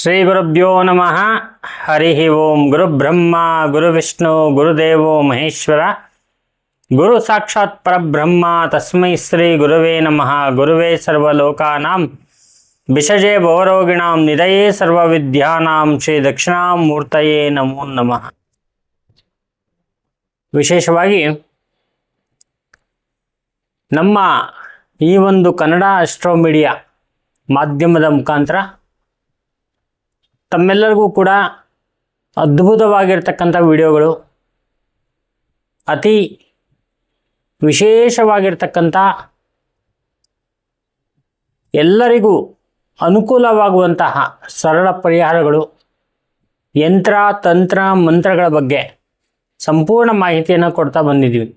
ಶ್ರೀ ಗುರುಭ್ಯೋ ನಮಃ. ಹರಿ ಓಂ ಗುರು ಬ್ರಹ್ಮ, ಗುರು ವಿಷ್ಣು ಗುರುದೇವೋ ಮಹೇಶ್ವರ. ಗುರು ಸಾಕ್ಷಾತ್ ಪರಬ್ರಹ್ಮ, ತಸ್ಮೈ ಶ್ರೀ ಗುರುವೇ ನಮಃ. ಗುರುವೇ ಸರ್ವಲೋಕಾನಾಂ, ವಿಷಜೇ ಭವರೋಗಿಣಾಂ ನಿಧಯೇ ಸರ್ವವಿದ್ಯಾನಾಂ, ಶ್ರೀ ದಕ್ಷಿಣಾಮೂರ್ತಯೇ ನಮೋ ನಮಃ. ವಿಶೇಷವಾಗಿ, ನಮ್ಮ ಈ ಒಂದು ಕನ್ನಡ ಅಸ್ಟ್ರೋ ಮೀಡಿಯಾ ಮಾಧ್ಯಮದ ಮುಖಾಂತರ ತಮ್ಮೆಲ್ಲರಿಗೂ ಕೂಡ ಅದ್ಭುತವಾಗಿರ್ತಕ್ಕಂಥ ವಿಡಿಯೋಗಳು, ಅತಿ ವಿಶೇಷವಾಗಿರ್ತಕ್ಕಂಥ ಎಲ್ಲರಿಗೂ ಅನುಕೂಲವಾಗುವಂತಹ ಸರಳ ಪರಿಹಾರಗಳು, ಯಂತ್ರ, ತಂತ್ರ, ಮಂತ್ರಗಳ ಬಗ್ಗೆ ಸಂಪೂರ್ಣ ಮಾಹಿತಿಯನ್ನು ಕೊಡ್ತಾ ಬಂದಿದ್ದೀವಿ.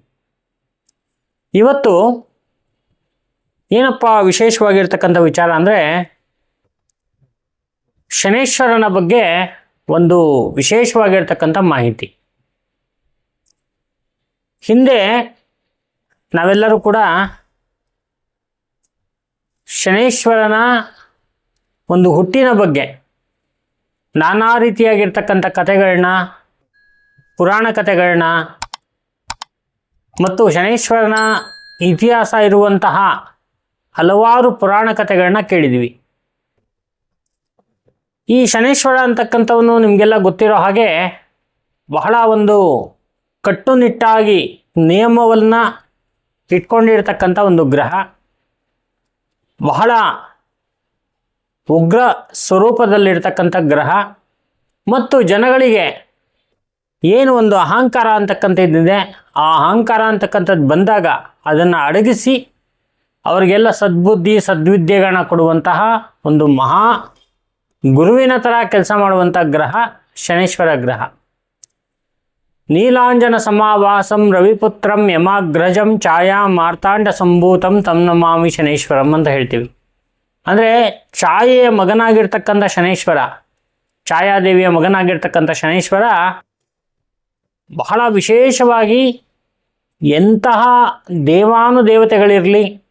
ಇವತ್ತು ಏನಪ್ಪ ವಿಶೇಷವಾಗಿರ್ತಕ್ಕಂಥ ವಿಚಾರ ಅಂದರೆ ಶನೇಶ್ವರನ ಬಗ್ಗೆ ಒಂದು ವಿಶೇಷವಾಗಿರ್ತಕ್ಕಂಥ ಮಾಹಿತಿ. ಹಿಂದೆ ನಾವೆಲ್ಲರೂ ಕೂಡ ಶನೇಶ್ವರನ ಒಂದು ಹುಟ್ಟಿನ ಬಗ್ಗೆ ನಾನಾ ರೀತಿಯಾಗಿರ್ತಕ್ಕಂಥ ಕಥೆಗಳನ್ನ, ಪುರಾಣ ಕಥೆಗಳನ್ನ ಮತ್ತು ಶನೇಶ್ವರನ ಇತಿಹಾಸ ಇರುವಂತಹ ಹಲವಾರು ಪುರಾಣ ಕಥೆಗಳನ್ನ ಕೇಳಿದ್ವಿ. ಈ ಶನೇಶ್ವರ ಅಂತಕ್ಕಂಥವನು ನಿಮಗೆಲ್ಲ ಗೊತ್ತಿರೋ ಹಾಗೆ ಬಹಳ ಒಂದು ಕಟ್ಟುನಿಟ್ಟಾಗಿ ನಿಯಮವನ್ನು ಇಟ್ಕೊಂಡಿರ್ತಕ್ಕಂಥ ಒಂದು ಗ್ರಹ. ಬಹಳ ಉಗ್ರ ಸ್ವರೂಪದಲ್ಲಿರ್ತಕ್ಕಂಥ ಗ್ರಹ. ಮತ್ತು ಜನಗಳಿಗೆ ಏನು ಒಂದು ಅಹಂಕಾರ ಅಂತಕ್ಕಂಥದ್ದಿದೆ, ಆ ಅಹಂಕಾರ ಅಂತಕ್ಕಂಥದ್ದು ಬಂದಾಗ ಅದನ್ನು ಅಡಗಿಸಿ ಅವರಿಗೆಲ್ಲ ಸದ್ಬುದ್ಧಿ ಸದ್ವಿದ್ಯೆಗಳನ್ನ ಕೊಡುವಂತಹ ಒಂದು ಮಹಾ ಗುರುವಿನ ಥರ ಕೆಲಸ ಮಾಡುವಂಥ ಗ್ರಹ ಶನೇಶ್ವರ ಗ್ರಹ. ನೀಲಾಂಜನ ಸಮಾವಾಸಂ ರವಿಪುತ್ರಂ ಯಮಾಗ್ರಜಂ ಛಾಯಾ ಮಾರ್ತಾಂಡ ಸಂಭೂತಂ ತಮ್ ನಮಾಮಿ ಶನೇಶ್ವರಂ ಅಂತ ಹೇಳ್ತೀವಿ. ಅಂದರೆ ಛಾಯೆಯ ಮಗನಾಗಿರ್ತಕ್ಕಂಥ ಶನೇಶ್ವರ, ಛಾಯಾದೇವಿಯ ಮಗನಾಗಿರ್ತಕ್ಕಂಥ ಶನೇಶ್ವರ ಬಹಳ ವಿಶೇಷವಾಗಿ ಎಂತಹ ದೇವಾನುದೇವತೆಗಳಿರಲಿ,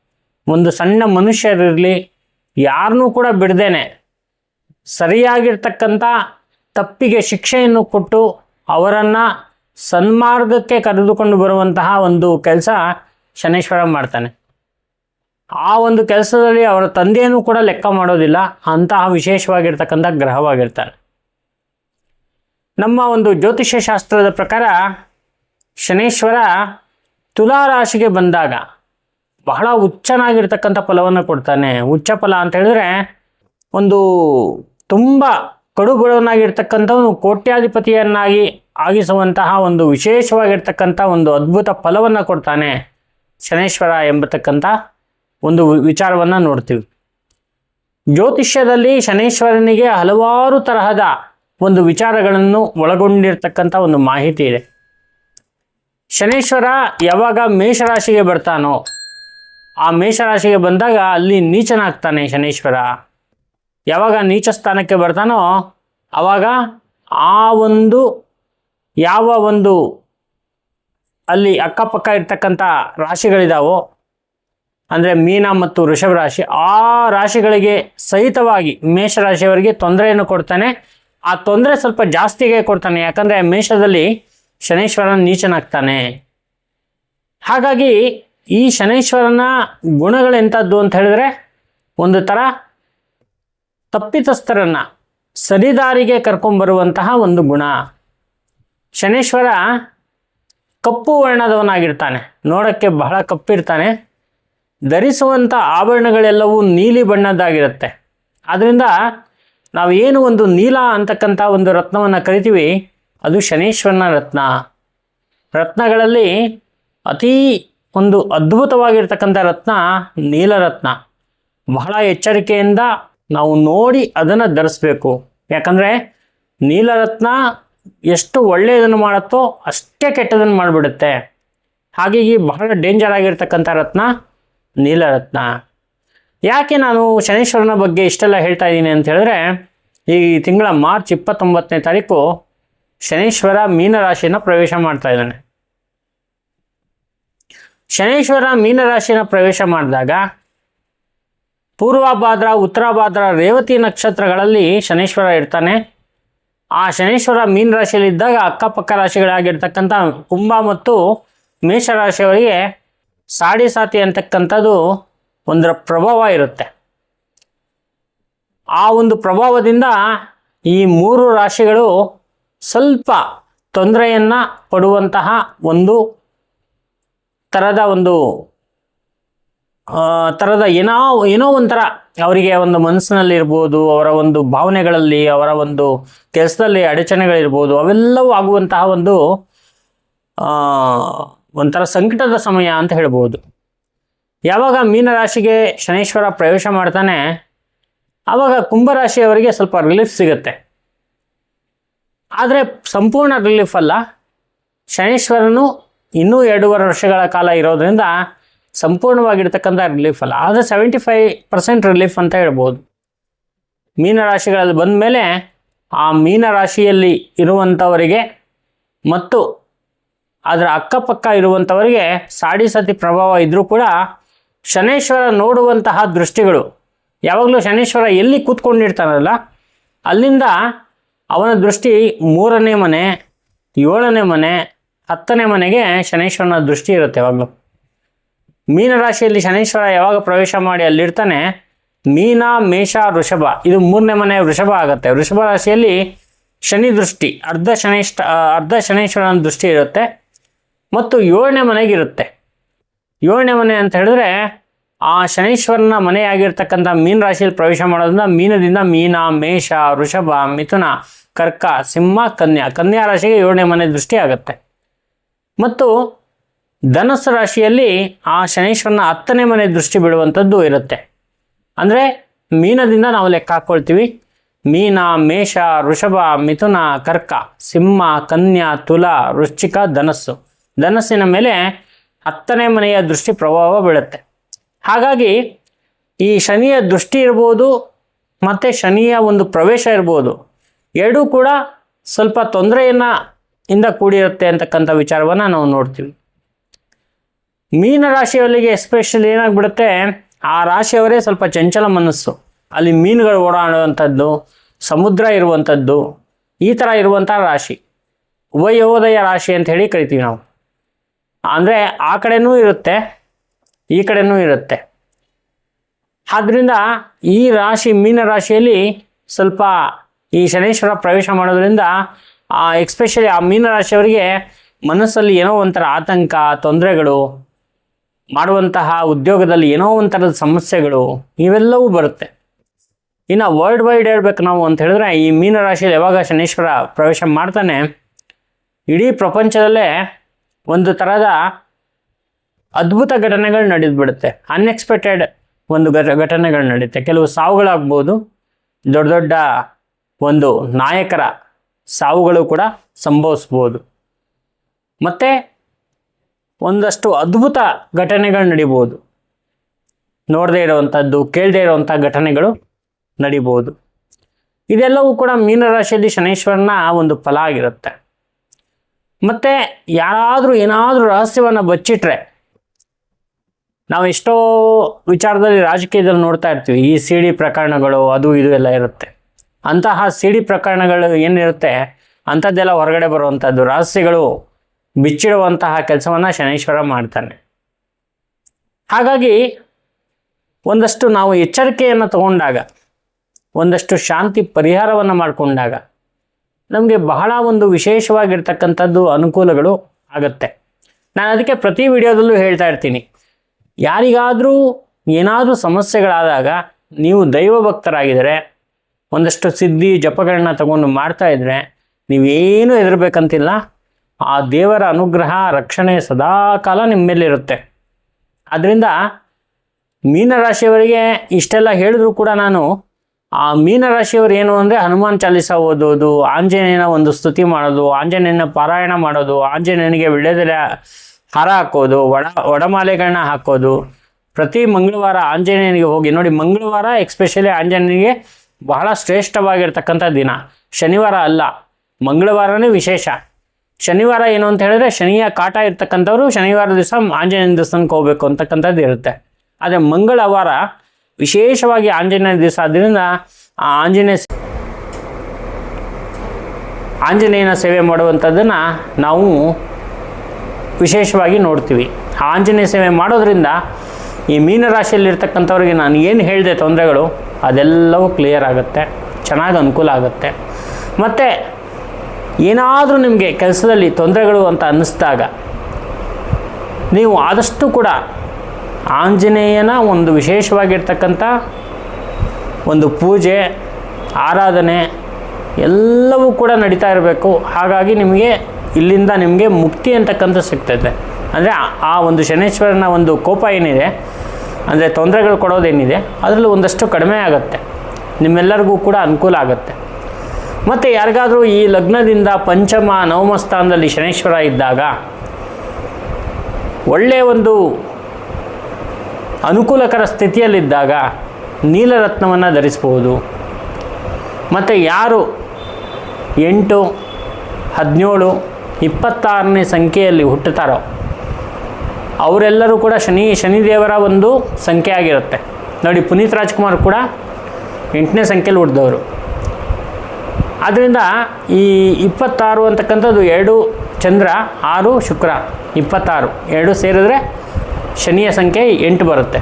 ಒಂದು ಸಣ್ಣ ಮನುಷ್ಯರಿರಲಿ ಯಾರನ್ನೂ ಕೂಡ ಬಿಡ್ದೇನೆ. ಸರಿಯಾಗಿರ್ತಕ್ಕಂಥ ತಪ್ಪಿಗೆ ಶಿಕ್ಷೆಯನ್ನು ಕೊಟ್ಟು ಅವರನ್ನು ಸನ್ಮಾರ್ಗಕ್ಕೆ ಕರೆದುಕೊಂಡು ಬರುವಂತಹ ಒಂದು ಕೆಲಸ ಶನೇಶ್ವರ ಮಾಡ್ತಾನೆ. ಆ ಒಂದು ಕೆಲಸದಲ್ಲಿ ಅವರ ತಂದೆಯನ್ನು ಕೂಡ ಲೆಕ್ಕ ಮಾಡೋದಿಲ್ಲ, ಅಂತಹ ವಿಶೇಷವಾಗಿರ್ತಕ್ಕಂಥ ಗ್ರಹವಾಗಿರ್ತಾನೆ ನಮ್ಮ ಒಂದು ಜ್ಯೋತಿಷ್ಯ ಶಾಸ್ತ್ರದ ಪ್ರಕಾರ ಶನೇಶ್ವರ ತುಲಾ ರಾಶಿಗೆ ಬಂದಾಗ ಬಹಳ ಉಚ್ಚನಾಗಿರ್ತಕ್ಕಂಥ ಫಲವನ್ನು ಕೊಡ್ತಾನೆ. ಉಚ್ಚ ಫಲ ಅಂತ ಹೇಳಿದ್ರೆ ಒಂದು ತುಂಬ ಕಡುಬಡವನಾಗಿರ್ತಕ್ಕಂಥವನು ಕೋಟ್ಯಾಧಿಪತಿಯನ್ನಾಗಿ ಆಗಿಸುವಂತಹ ಒಂದು ವಿಶೇಷವಾಗಿರ್ತಕ್ಕಂಥ ಒಂದು ಅದ್ಭುತ ಫಲವನ್ನು ಕೊಡ್ತಾನೆ ಶನೇಶ್ವರ ಎಂಬತಕ್ಕಂಥ ಒಂದು ವಿಚಾರವನ್ನು ನೋಡ್ತೀವಿ. ಜ್ಯೋತಿಷ್ಯದಲ್ಲಿ ಶನೇಶ್ವರನಿಗೆ ಹಲವಾರು ತರಹದ ಒಂದು ವಿಚಾರಗಳನ್ನು ಒಳಗೊಂಡಿರ್ತಕ್ಕಂಥ ಒಂದು ಮಾಹಿತಿ ಇದೆ. ಶನೇಶ್ವರ ಯಾವಾಗ ಮೇಷರಾಶಿಗೆ ಬರ್ತಾನೋ ಆ ಮೇಷರಾಶಿಗೆ ಬಂದಾಗ ಅಲ್ಲಿ ನೀಚನಾಗ್ತಾನೆ ಶನೇಶ್ವರ. ಯಾವಾಗ ನೀಚ ಸ್ಥಾನಕ್ಕೆ ಬರ್ತಾನೋ ಆವಾಗ ಆ ಒಂದು, ಯಾವ ಒಂದು ಅಲ್ಲಿ ಅಕ್ಕಪಕ್ಕ ಇರ್ತಕ್ಕಂಥ ರಾಶಿಗಳಿದಾವೋ, ಅಂದರೆ ಮೀನ ಮತ್ತು ವೃಷಭ ರಾಶಿ, ಆ ರಾಶಿಗಳಿಗೆ ಸಹಿತವಾಗಿ ಮೇಷರಾಶಿಯವರಿಗೆ ತೊಂದರೆಯನ್ನು ಕೊಡ್ತಾನೆ. ಆ ತೊಂದರೆ ಸ್ವಲ್ಪ ಜಾಸ್ತಿಗೆ ಕೊಡ್ತಾನೆ. ಯಾಕಂದರೆ ಮೇಷದಲ್ಲಿ ಶನೈಶ್ವರನ ನೀಚನಾಗ್ತಾನೆ. ಹಾಗಾಗಿ ಈ ಶನೈಶ್ವರನ ಗುಣಗಳೆಂಥದ್ದು ಅಂತ ಹೇಳಿದ್ರೆ, ಒಂದು ಥರ ತಪ್ಪಿತಸ್ಥರನ್ನು ಸರಿದಾರಿಗೆ ಕರ್ಕೊಂಬರುವಂತಹ ಒಂದು ಗುಣ. ಶನೇಶ್ವರ ಕಪ್ಪು ವರ್ಣದವನಾಗಿರ್ತಾನೆ. ನೋಡೋಕ್ಕೆ ಬಹಳ ಕಪ್ಪಿರ್ತಾನೆ. ಧರಿಸುವಂಥ ಆಭರಣಗಳೆಲ್ಲವೂ ನೀಲಿ ಬಣ್ಣದ್ದಾಗಿರುತ್ತೆ. ಆದ್ದರಿಂದ ನಾವು ಏನು ಒಂದು ನೀಲ ಅಂತಕ್ಕಂಥ ಒಂದು ರತ್ನವನ್ನು ಕರಿತೀವಿ, ಅದು ಶನೇಶ್ವರನ ರತ್ನ. ರತ್ನಗಳಲ್ಲಿ ಅತೀ ಒಂದು ಅದ್ಭುತವಾಗಿರ್ತಕ್ಕಂಥ ರತ್ನ ನೀಲರತ್ನ. ಬಹಳ ಎಚ್ಚರಿಕೆಯಿಂದ ನಾವು ನೋಡಿ ಅದನ್ನು ಧರಿಸ್ಬೇಕು. ಯಾಕಂದರೆ ನೀಲರತ್ನ ಎಷ್ಟು ಒಳ್ಳೆಯದನ್ನು ಮಾಡುತ್ತೋ ಅಷ್ಟೇ ಕೆಟ್ಟದನ್ನು ಮಾಡಿಬಿಡುತ್ತೆ. ಹಾಗಾಗಿ ಬಹಳ ಡೇಂಜರ್ ಆಗಿರ್ತಕ್ಕಂಥ ರತ್ನ ನೀಲರತ್ನ. ಯಾಕೆ ನಾನು ಶನೇಶ್ವರನ ಬಗ್ಗೆ ಇಷ್ಟೆಲ್ಲ ಹೇಳ್ತಾ ಇದ್ದೀನಿ ಅಂತ ಹೇಳಿದ್ರೆ, ಈ ತಿಂಗಳ ಮಾರ್ಚ್ ಇಪ್ಪತ್ತೊಂಬತ್ತನೇ ತಾರೀಕು ಶನೇಶ್ವರ ಮೀನರಾಶಿಯನ್ನು ಪ್ರವೇಶ ಮಾಡ್ತಾ ಇದ್ದಾನೆ. ಶನೇಶ್ವರ ಮೀನರಾಶಿನ ಪ್ರವೇಶ ಮಾಡಿದಾಗ ಪೂರ್ವ ಉತ್ತರಭಾದ್ರ ಉತ್ತರ ಭಾದ್ರ, ರೇವತಿ ನಕ್ಷತ್ರಗಳಲ್ಲಿ ಶನೇಶ್ವರ ಇರ್ತಾನೆ. ಆ ಶನೇಶ್ವರ ಮೀನ ರಾಶಿಯಲ್ಲಿದ್ದಾಗ ಅಕ್ಕಪಕ್ಕ ರಾಶಿಗಳಾಗಿರ್ತಕ್ಕಂಥ ಕುಂಭ ಮತ್ತು ಮೇಷರಾಶಿಯವರಿಗೆ ಸಾಡಿ ಸಾತಿ ಅಂತಕ್ಕಂಥದ್ದು ಒಂದರ ಪ್ರಭಾವ ಇರುತ್ತೆ. ಆ ಒಂದು ಪ್ರಭಾವದಿಂದ ಈ ಮೂರು ರಾಶಿಗಳು ಸ್ವಲ್ಪ ತೊಂದರೆಯನ್ನು ಪಡುವಂತಹ ಒಂದು ಥರದ ಒಂದು ಥರದ ಏನೋ ಏನೋ ಒಂಥರ ಅವರಿಗೆ ಒಂದು ಮನಸ್ಸಿನಲ್ಲಿರ್ಬೋದು, ಅವರ ಒಂದು ಭಾವನೆಗಳಲ್ಲಿ, ಅವರ ಒಂದು ಕೆಲಸದಲ್ಲಿ ಅಡಚಣೆಗಳಿರ್ಬೋದು, ಅವೆಲ್ಲವೂ ಆಗುವಂತಹ ಒಂದು ಒಂಥರ ಸಂಕಟದ ಸಮಯ ಅಂತ ಹೇಳ್ಬೋದು. ಯಾವಾಗ ಮೀನರಾಶಿಗೆ ಶನೇಶ್ವರ ಪ್ರವೇಶ ಮಾಡ್ತಾನೆ, ಆವಾಗ ಕುಂಭರಾಶಿಯವರಿಗೆ ಸ್ವಲ್ಪ ರಿಲೀಫ್ ಸಿಗುತ್ತೆ. ಆದರೆ ಸಂಪೂರ್ಣ ರಿಲೀಫ್ ಅಲ್ಲ. ಶನೇಶ್ವರನು ಇನ್ನೂ ಎರಡೂವರೆ ವರ್ಷಗಳ ಕಾಲ ಇರೋದ್ರಿಂದ ಸಂಪೂರ್ಣವಾಗಿರ್ತಕ್ಕಂಥ ರಿಲೀಫ್ ಅಲ್ಲ. ಆದರೆ ಸೆವೆಂಟಿ ಫೈವ್ ಪರ್ಸೆಂಟ್ ರಿಲೀಫ್ ಅಂತ ಹೇಳ್ಬೋದು. ಮೀನರಾಶಿಗಳಲ್ಲಿ ಬಂದ ಮೇಲೆ ಆ ಮೀನರಾಶಿಯಲ್ಲಿ ಇರುವಂಥವರಿಗೆ ಮತ್ತು ಅದರ ಅಕ್ಕಪಕ್ಕ ಇರುವಂಥವರಿಗೆ ಸಾಡಿ ಸತಿ ಪ್ರಭಾವ ಇದ್ದರೂ ಕೂಡ ಶನೇಶ್ವರ ನೋಡುವಂತಹ ದೃಷ್ಟಿಗಳು ಯಾವಾಗಲೂ ಶನೇಶ್ವರ ಎಲ್ಲಿ ಕೂತ್ಕೊಂಡಿರ್ತಾನಲ್ಲ, ಅಲ್ಲಿಂದ ಅವನ ದೃಷ್ಟಿ ಮೂರನೇ ಮನೆ, ಏಳನೇ ಮನೆ, ಹತ್ತನೇ ಮನೆಗೆ ಶನೇಶ್ವರನ ದೃಷ್ಟಿ ಇರುತ್ತೆ ಯಾವಾಗಲೂ. ಮೀನರಾಶಿಯಲ್ಲಿ ಶನೇಶ್ವರ ಯಾವಾಗ ಪ್ರವೇಶ ಮಾಡಿ ಅಲ್ಲಿರ್ತಾನೆ? ಮೀನ, ಮೇಷ, ವೃಷಭ. ಇದು ಮೂರನೇ ಮನೆ ವೃಷಭ ಆಗುತ್ತೆ. ವೃಷಭ ರಾಶಿಯಲ್ಲಿ ಶನಿ ದೃಷ್ಟಿ. ಅರ್ಧ ಶನೇಶ್ ಅರ್ಧ ಶನೇಶ್ವರನ ದೃಷ್ಟಿ ಇರುತ್ತೆ. ಮತ್ತು ಏಳನೇ ಮನೆಗಿರುತ್ತೆ. ಏಳನೇ ಮನೆ ಅಂತ ಹೇಳಿದ್ರೆ, ಆ ಶನೀಶ್ವರನ ಮನೆಯಾಗಿರ್ತಕ್ಕಂಥ ಮೀನ ರಾಶಿಯಲ್ಲಿ ಪ್ರವೇಶ ಮಾಡೋದ್ರಿಂದ ಮೀನದಿಂದ ಮೀನ, ಮೇಷ, ವೃಷಭ, ಮಿಥುನ, ಕರ್ಕ, ಸಿಂಹ, ಕನ್ಯಾ. ಕನ್ಯಾ ರಾಶಿಗೆ ಏಳನೇ ಮನೆ ದೃಷ್ಟಿ ಆಗುತ್ತೆ. ಮತ್ತು ಧನಸ್ಸು ರಾಶಿಯಲ್ಲಿ ಆ ಶನೀಶ್ವರನ ಹತ್ತನೇ ಮನೆ ದೃಷ್ಟಿ ಬಿಡುವಂಥದ್ದು ಇರುತ್ತೆ. ಅಂದರೆ ಮೀನದಿಂದ ನಾವು ಲೆಕ್ಕ ಹಾಕ್ಕೊಳ್ತೀವಿ ಮೀನ, ಮೇಷ, ವೃಷಭ, ಮಿಥುನ, ಕರ್ಕ, ಸಿಂಹ, ಕನ್ಯಾ, ತುಲ, ವೃಶ್ಚಿಕ, ಧನಸ್ಸು. ಧನಸ್ಸಿನ ಮೇಲೆ ಹತ್ತನೇ ಮನೆಯ ದೃಷ್ಟಿ ಪ್ರಭಾವ ಬೀಳುತ್ತೆ. ಹಾಗಾಗಿ ಈ ಶನಿಯ ದೃಷ್ಟಿ ಇರ್ಬೋದು, ಮತ್ತು ಶನಿಯ ಒಂದು ಪ್ರವೇಶ ಇರ್ಬೋದು, ಎರಡೂ ಕೂಡ ಸ್ವಲ್ಪ ತೊಂದರೆಯನ್ನು ಇಂದ ಕೂಡಿರುತ್ತೆ ಅಂತಕ್ಕಂಥ ವಿಚಾರವನ್ನು ನಾವು ನೋಡ್ತೀವಿ. ಮೀನ ರಾಶಿಯವರಿಗೆ ಎಸ್ಪೆಷಲಿ ಏನಾಗ್ಬಿಡುತ್ತೆ, ಆ ರಾಶಿಯವರೇ ಸ್ವಲ್ಪ ಚಂಚಲ ಮನಸ್ಸು. ಅಲ್ಲಿ ಮೀನುಗಳು ಓಡಾಡುವಂಥದ್ದು, ಸಮುದ್ರ ಇರುವಂಥದ್ದು, ಈ ಥರ ಇರುವಂಥ ರಾಶಿ. ಉಭಯೋದಯ ರಾಶಿ ಅಂತ ಹೇಳಿ ಕರಿತೀವಿ ನಾವು. ಅಂದರೆ ಆ ಕಡೆನೂ ಇರುತ್ತೆ, ಈ ಕಡೆನೂ ಇರುತ್ತೆ. ಆದ್ದರಿಂದ ಈ ರಾಶಿ, ಮೀನ ರಾಶಿಯಲ್ಲಿ ಸ್ವಲ್ಪ ಈ ಶನೇಶ್ವರ ಪ್ರವೇಶ ಮಾಡೋದ್ರಿಂದ ಎಕ್ಸ್ಪೆಷಲಿ ಆ ಮೀನ ರಾಶಿಯವರಿಗೆ ಮನಸ್ಸಲ್ಲಿ ಏನೋ ಒಂಥರ ಆತಂಕ, ತೊಂದರೆಗಳು ಮಾಡುವಂತಹ ಉದ್ಯೋಗದಲ್ಲಿ ಏನೋ ಒಂಥರದ ಸಮಸ್ಯೆಗಳು ಇವೆಲ್ಲವೂ ಬರುತ್ತೆ. ಇನ್ನು ವರ್ಲ್ಡ್ ವೈಡ್ ಹೇಳ್ಬೇಕು ನಾವು ಅಂತ ಹೇಳಿದ್ರೆ ಈ ಮೀನ ರಾಶಿಯಲ್ಲಿ ಯಾವಾಗ ಶನೀಶ್ವರ ಪ್ರವೇಶ ಮಾಡ್ತಾನೆ, ಇಡೀ ಪ್ರಪಂಚದಲ್ಲೇ ಒಂದು ಥರದ ಅದ್ಭುತ ಘಟನೆಗಳು ನಡೆದ್ಬಿಡುತ್ತೆ. ಅನ್ಎಕ್ಸ್ಪೆಕ್ಟೆಡ್ ಒಂದು ಘಟ ಘಟನೆಗಳು ನಡೆಯುತ್ತೆ. ಕೆಲವು ಸಾವುಗಳಾಗ್ಬೋದು, ದೊಡ್ಡ ದೊಡ್ಡ ಒಂದು ನಾಯಕರ ಸಾವುಗಳು ಕೂಡ ಸಂಭವಿಸ್ಬೋದು. ಮತ್ತು ಒಂದಷ್ಟು ಅದ್ಭುತ ಘಟನೆಗಳು ನಡಿಬೋದು. ನೋಡದೇ ಇರುವಂಥದ್ದು, ಕೇಳದೇ ಇರುವಂಥ ಘಟನೆಗಳು ನಡಿಬೋದು. ಇದೆಲ್ಲವೂ ಕೂಡ ಮೀನರಾಶಿಯಲ್ಲಿ ಶನೀಶ್ವರನ ಒಂದು ಫಲ ಆಗಿರುತ್ತೆ. ಮತ್ತು ಯಾರಾದರೂ ಏನಾದರೂ ರಹಸ್ಯವನ್ನು ಬಚ್ಚಿಟ್ರೆ, ನಾವು ಎಷ್ಟೋ ವಿಚಾರದಲ್ಲಿ ರಾಜಕೀಯದಲ್ಲಿ ನೋಡ್ತಾ ಇರ್ತೀವಿ, ಈ ಸಿ ಡಿ ಪ್ರಕರಣಗಳು, ಅದು ಇದು ಎಲ್ಲ ಇರುತ್ತೆ. ಅಂತಹ ಸಿ ಡಿ ಪ್ರಕರಣಗಳು ಏನಿರುತ್ತೆ, ಅಂಥದ್ದೆಲ್ಲ ಹೊರಗಡೆ ಬರುವಂಥದ್ದು, ರಹಸ್ಯಗಳು ಬಿಚ್ಚಿಡುವಂತಹ ಕೆಲಸವನ್ನು ಶನೈಶ್ವರ ಮಾಡ್ತಾನೆ. ಹಾಗಾಗಿ ಒಂದಷ್ಟು ನಾವು ಎಚ್ಚರಿಕೆಯನ್ನು ತಗೊಂಡಾಗ, ಒಂದಷ್ಟು ಶಾಂತಿ ಪರಿಹಾರವನ್ನು ಮಾಡಿಕೊಂಡಾಗ ನಮಗೆ ಬಹಳ ಒಂದು ವಿಶೇಷವಾಗಿರ್ತಕ್ಕಂಥದ್ದು ಅನುಕೂಲಗಳು ಆಗುತ್ತೆ. ನಾನು ಅದಕ್ಕೆ ಪ್ರತಿ ವಿಡಿಯೋದಲ್ಲೂ ಹೇಳ್ತಾ ಇರ್ತೀನಿ. ಯಾರಿಗಾದರೂ ಏನಾದರೂ ಸಮಸ್ಯೆಗಳಾದಾಗ ನೀವು ದೈವ ಭಕ್ತರಾಗಿದ್ದರೆ ಒಂದಷ್ಟು ಸಿದ್ಧಿ ಜಪಗಳನ್ನ ತಗೊಂಡು ಮಾಡ್ತಾ ಇದ್ದರೆ ನೀವೇನು ಹೆದರ್ಬೇಕಂತಿಲ್ಲ. ಆ ದೇವರ ಅನುಗ್ರಹ, ರಕ್ಷಣೆ ಸದಾಕಾಲ ನಿಮ್ಮ ಮೇಲಿರುತ್ತೆ ಆದ್ದರಿಂದ ಮೀನರಾಶಿಯವರಿಗೆ ಇಷ್ಟೆಲ್ಲ ಹೇಳಿದ್ರು ಕೂಡ ನಾನು, ಆ ಮೀನರಾಶಿಯವರು ಏನು ಅಂದರೆ ಹನುಮಾನ್ ಚಾಲಿಸ ಓದೋದು ಆಂಜನೇಯನ ಒಂದು ಸ್ತುತಿ ಮಾಡೋದು, ಆಂಜನೇಯನ ಪಾರಾಯಣ ಮಾಡೋದು, ಆಂಜನೇಯನಿಗೆ ವಿಳ್ಯದೆಲೆ ಹಾರ ಹಾಕೋದು ಒಡ ಒಡಮಾಲೆಗಳನ್ನ ಹಾಕೋದು. ಪ್ರತಿ ಮಂಗಳವಾರ ಆಂಜನೇಯನಿಗೆ ಹೋಗಿ, ನೋಡಿ ಮಂಗಳವಾರ ಎಕ್ಸ್ಪೆಷಲಿ ಆಂಜನೇಯನಿಗೆ ಬಹಳ ಶ್ರೇಷ್ಠವಾಗಿರ್ತಕ್ಕಂಥ ದಿನ. ಶನಿವಾರ ಅಲ್ಲ, ಮಂಗಳವಾರನೇ ವಿಶೇಷ. ಶನಿವಾರ ಏನು ಅಂತ ಹೇಳಿದ್ರೆ ಶನಿಯ ಕಾಟ ಇರ್ತಕ್ಕಂಥವ್ರು ಶನಿವಾರ ದಿವಸ ಆಂಜನೇಯನ ದೇವಸ್ಥಾನಕ್ಕೆ ಹೋಗ್ಬೇಕು ಅಂತಕ್ಕಂಥದ್ದು ಇರುತ್ತೆ. ಆದರೆ ಮಂಗಳವಾರ ವಿಶೇಷವಾಗಿ ಆಂಜನೇಯ ದಿವಸ ಆದ್ದರಿಂದ ಆಂಜನೇಯ ಆಂಜನೇಯನ ಸೇವೆ ಮಾಡುವಂಥದ್ದನ್ನು ನಾವು ವಿಶೇಷವಾಗಿ ನೋಡ್ತೀವಿ. ಆಂಜನೇಯ ಸೇವೆ ಮಾಡೋದ್ರಿಂದ ಈ ಮೀನರಾಶಿಯಲ್ಲಿರ್ತಕ್ಕಂಥವ್ರಿಗೆ ನಾನು ಏನು ಹೇಳಿದೆ ತೊಂದರೆಗಳು ಅದೆಲ್ಲವೂ ಕ್ಲಿಯರ್ ಆಗುತ್ತೆ. ಚೆನ್ನಾಗಿ ಅನುಕೂಲ ಆಗುತ್ತೆ. ಮತ್ತು ಏನಾದರೂ ನಿಮಗೆ ಕೆಲಸದಲ್ಲಿ ತೊಂದರೆಗಳು ಅಂತ ಅನ್ನಿಸ್ದಾಗ, ನೀವು ಆದಷ್ಟು ಕೂಡ ಆಂಜನೇಯನ ಒಂದು ವಿಶೇಷವಾಗಿರ್ತಕ್ಕಂಥ ಒಂದು ಪೂಜೆ, ಆರಾಧನೆ ಎಲ್ಲವೂ ಕೂಡ ನಡೀತಾ ಇರಬೇಕು. ಹಾಗಾಗಿ ನಿಮಗೆ ಇಲ್ಲಿಂದ ನಿಮಗೆ ಮುಕ್ತಿ ಅಂತಕ್ಕಂಥ ಸಿಗ್ತದೆ ಅಂದರೆ ಆ ಒಂದು ಶನೇಶ್ವರನ ಒಂದು ಕೋಪ ಏನಿದೆ, ಅಂದರೆ ತೊಂದರೆಗಳು ಕೊಡೋದೇನಿದೆ, ಅದರಲ್ಲಿ ಒಂದಷ್ಟು ಕಡಿಮೆ ಆಗುತ್ತೆ. ನಿಮ್ಮೆಲ್ಲರಿಗೂ ಕೂಡ ಅನುಕೂಲ ಆಗುತ್ತೆ. ಮತ್ತು ಯಾರಿಗಾದರೂ ಈ ಲಗ್ನದಿಂದ ಪಂಚಮ, ನವಮ ಸ್ಥಾನದಲ್ಲಿ ಶನೇಶ್ವರ ಇದ್ದಾಗ ಒಳ್ಳೆಯ ಒಂದು ಅನುಕೂಲಕರ ಸ್ಥಿತಿಯಲ್ಲಿದ್ದಾಗ ನೀಲರತ್ನವನ್ನು ಧರಿಸ್ಬೋದು ಮತ್ತು ಯಾರು ಎಂಟು, ಹದಿನೇಳು, ಇಪ್ಪತ್ತಾರನೇ ಸಂಖ್ಯೆಯಲ್ಲಿ ಹುಟ್ಟುತ್ತಾರೋ ಅವರೆಲ್ಲರೂ ಕೂಡ ಶನಿ, ಶನಿದೇವರ ಒಂದು ಸಂಖ್ಯೆ ಆಗಿರುತ್ತೆ. ನೋಡಿ ಪುನೀತ್ ರಾಜ್ಕುಮಾರ್ ಕೂಡ ಎಂಟನೇ ಸಂಖ್ಯೆಯಲ್ಲಿ ಹುಟ್ಟಿದವರು. ಆದ್ದರಿಂದ ಈ ಇಪ್ಪತ್ತಾರು ಅಂತಕ್ಕಂಥದ್ದು ಎರಡು ಚಂದ್ರ, ಆರು ಶುಕ್ರ. ಇಪ್ಪತ್ತಾರು. ಎರಡು ಸೇರಿದ್ರೆ ಶನಿಯ ಸಂಖ್ಯೆ ಎಂಟು ಬರುತ್ತೆ.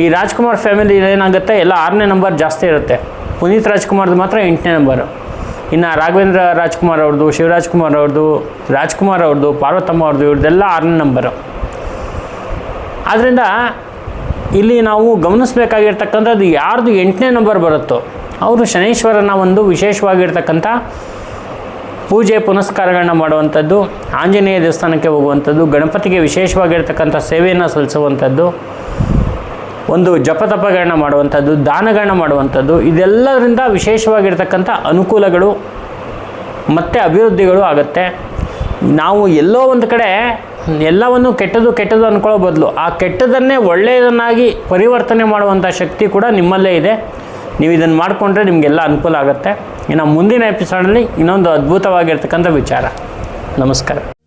ಈ ರಾಜ್ಕುಮಾರ್ ಫ್ಯಾಮಿಲಿ ಏನಾಗುತ್ತೆ? ಎಲ್ಲ ಆರನೇ ನಂಬರ್ ಜಾಸ್ತಿ ಇರುತ್ತೆ. ಪುನೀತ್ ರಾಜ್ಕುಮಾರ್ದು ಮಾತ್ರ ಎಂಟನೇ ನಂಬರು ಇನ್ನು ರಾಘವೇಂದ್ರ ರಾಜ್ಕುಮಾರ್ ಅವ್ರದ್ದು ಶಿವರಾಜ್ ಕುಮಾರ್ ಅವ್ರದ್ದು ರಾಜ್ಕುಮಾರ್ ಅವ್ರದ್ದು ಪಾರ್ವತಮ್ಮ ಅವ್ರದ್ದು ಇವ್ರದ್ದೆಲ್ಲ ಆರನೇ ನಂಬರು ಆದ್ದರಿಂದ ಇಲ್ಲಿ ನಾವು ಗಮನಿಸಬೇಕಾಗಿರ್ತಕ್ಕಂಥದ್ದು ಯಾರ್ದು ಎಂಟನೇ ನಂಬರ್ ಬರುತ್ತೋ ಅವರು ಶನೈಶ್ವರನ ಒಂದು ವಿಶೇಷವಾಗಿರ್ತಕ್ಕಂಥ ಪೂಜೆ ಪುನಸ್ಕಾರಗಳನ್ನ ಮಾಡುವಂಥದ್ದು, ಆಂಜನೇಯ ದೇವಸ್ಥಾನಕ್ಕೆ ಹೋಗುವಂಥದ್ದು, ಗಣಪತಿಗೆ ವಿಶೇಷವಾಗಿರ್ತಕ್ಕಂಥ ಸೇವೆಯನ್ನು ಸಲ್ಲಿಸುವಂಥದ್ದು, ಒಂದು ಜಪತಪಗಳನ್ನ ಮಾಡುವಂಥದ್ದು, ದಾನಗಳನ್ನ ಮಾಡುವಂಥದ್ದು ಇದೆಲ್ಲದರಿಂದ ವಿಶೇಷವಾಗಿರ್ತಕ್ಕಂಥ ಅನುಕೂಲಗಳು ಮತ್ತು ಅಭಿವೃದ್ಧಿಗಳು ಆಗುತ್ತೆ. ನಾವು ಎಲ್ಲೋ ಒಂದು ಕಡೆ ಎಲ್ಲವನ್ನು ಕೆಟ್ಟದು ಕೆಟ್ಟದು ಅಂದ್ಕೊಳ್ಳೋ ಬದಲು, ಆ ಕೆಟ್ಟದನ್ನೇ ಒಳ್ಳೆಯದನ್ನಾಗಿ ಪರಿವರ್ತನೆ ಮಾಡುವಂಥ ಶಕ್ತಿ ಕೂಡ ನಿಮ್ಮಲ್ಲೇ ಇದೆ. ನೀವು ಇದನ್ನು ಮಾಡಿಕೊಂಡ್ರೆ ನಿಮಗೆಲ್ಲ ಅನುಕೂಲ ಆಗುತ್ತೆ. ಇನ್ನು ಮುಂದಿನ ಎಪಿಸೋಡಲ್ಲಿ ಇನ್ನೊಂದು ಅದ್ಭುತವಾಗಿರ್ತಕ್ಕಂಥ ವಿಚಾರ. ನಮಸ್ಕಾರ.